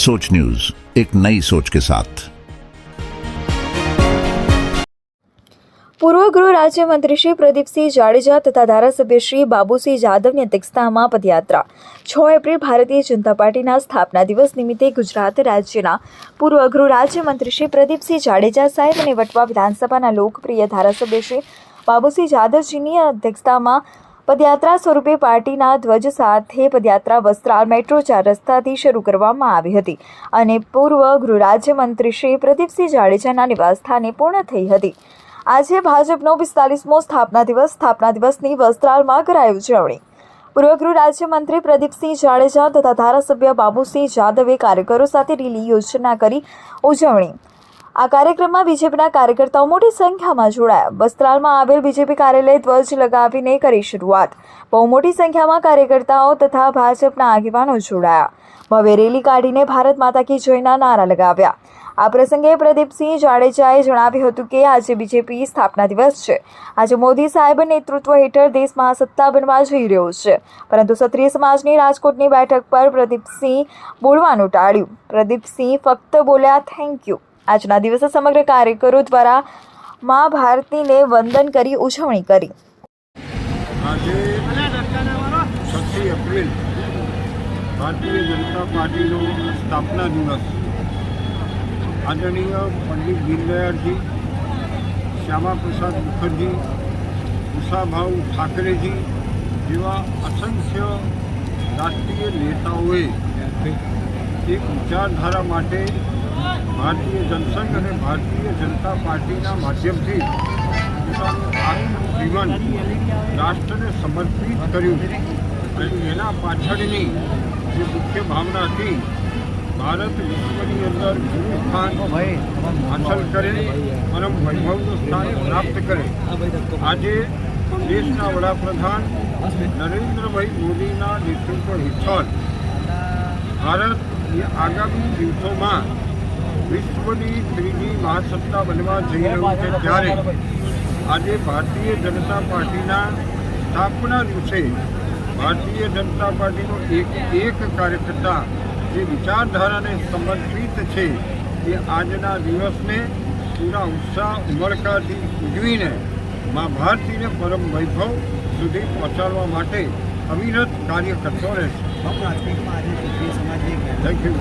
सोच न्यूज एक नई सोच के साथ પૂર્વ ગૃહ રાજ્યમંત્રી શ્રી પ્રદીપસિંહ જાડેજા તથા ધારાસભ્ય શ્રી બાબુસિંહ જાદવની અધ્યક્ષતામાં પદયાત્રા છ એપ્રિલ ભારતીય જનતા પાર્ટીના સ્થાપના દિવસ નિમિત્તે ગુજરાત રાજ્યના પૂર્વ ગૃહ રાજ્યમંત્રી શ્રી પ્રદીપસિંહ જાડેજા સાહેબ અને વટવા વિધાનસભાના લોકપ્રિય ધારાસભ્ય શ્રી બાબુસિંહ જાદવજીની અધ્યક્ષતામાં પદયાત્રા સ્વરૂપે પાર્ટીના ધ્વજ સાથે પદયાત્રા વસ્ત્રાલ મેટ્રો ચાર રસ્તાથી શરૂ કરવામાં આવી હતી અને પૂર્વ ગૃહ રાજ્યમંત્રી શ્રી પ્રદીપસિંહ જાડેજાના નિવાસસ્થાને પૂર્ણ થઈ હતી. આજે ભાજપનો પિસ્તાલીસમો સ્થાપના દિવસ, સ્થાપના દિવસની વસ્ત્રાલમાં કરાઈ ઉજવણી. પૂર્વ ગૃહ રાજ્યમંત્રી પ્રદીપસિંહ જાડેજા તથા ધારાસભ્ય બાબુસિંહ જાદવે કાર્યકરો સાથે રેલી યોજના કરી ઉજવણી. આ કાર્યક્રમમાં બીજેપીના કાર્યકર્તાઓ મોટી સંખ્યામાં જોડાયા. વસ્ત્રાલમાં આવેલ બીજેપી કાર્યાલય ધ્વજ લગાવીને કરી શરૂઆત. બહુ મોટી સંખ્યામાં કાર્યકર્તાઓ તથા ભાજપના આગેવાનો જોડાયા. ભવ્ય રેલી કાઢીને ભારત માતા કી જયના નારા લગાવ્યા. આ પ્રસંગે પ્રદીપસિંહ જાડેજાએ જણાવ્યું હતું કે આજે બીજેપી સ્થાપના દિવસ છે. આજે મોદી સાહેબ નેતૃત્વ હેઠળ દેશ મહાસત્તા બનવા જઈ રહ્યો છે. પરંતુ ક્ષત્રિય સમાજની રાજકોટની બેઠક પર પ્રદીપસિંહ બોલવાનું ટાળ્યું. પ્રદીપસિંહ ફક્ત બોલ્યા થેન્ક યુ આજના દિવસે સમગ્ર કાર્યકરો દ્વારા મા ભારતીને વંદન કરી, ઉજવણી કરી. આજે છઠ્ઠી એપ્રિલ ભારતીય જનતા પાર્ટીનો સ્થાપના દિવસ. આદરણીય પંડિત દીનદયાળજી, શ્યામાપ્રસાદ મુખર્જી, ઉષાભાઉ ઠાકરેજી જેવા અસંખ્ય રાષ્ટ્રીય નેતાઓએ એક વિચારધારા માટે ભારતીય જનસંઘ અને ભારતીય જનતા પાર્ટીના માધ્યમથી જીવન રાષ્ટ્રને સમર્પિત કર્યું અને એના પાછળની જે મુખ્ય ભાવના હતી, ભારત વિશ્વની અંદર ગુરુ સ્થાન હાંસલ કરે પરમ વૈભવનું સ્થાન પ્રાપ્ત કરે. આજે દેશના વડાપ્રધાન નરેન્દ્રભાઈ મોદીના નેતૃત્વ હેઠળ ભારત આગામી દિવસોમાં વિશ્વની ત્રીજી મહાસત્તા બનવા જઈ રહ્યું છે ત્યારે આજે ભારતીય જનતા પાર્ટીના સ્થાપના દિવસે ભારતીય જનતા પાર્ટીનો એક એક કાર્યકર્તા જે વિચારધારાને સમર્પિત છે એ આજના દિવસને પૂરા ઉત્સાહ ઉમળકાથી ઉજવીને મા ભારતીને પરમ વૈભવ સુધી પહોંચાડવા માટે અવિરત કાર્ય કરતો રહેશે. Thank you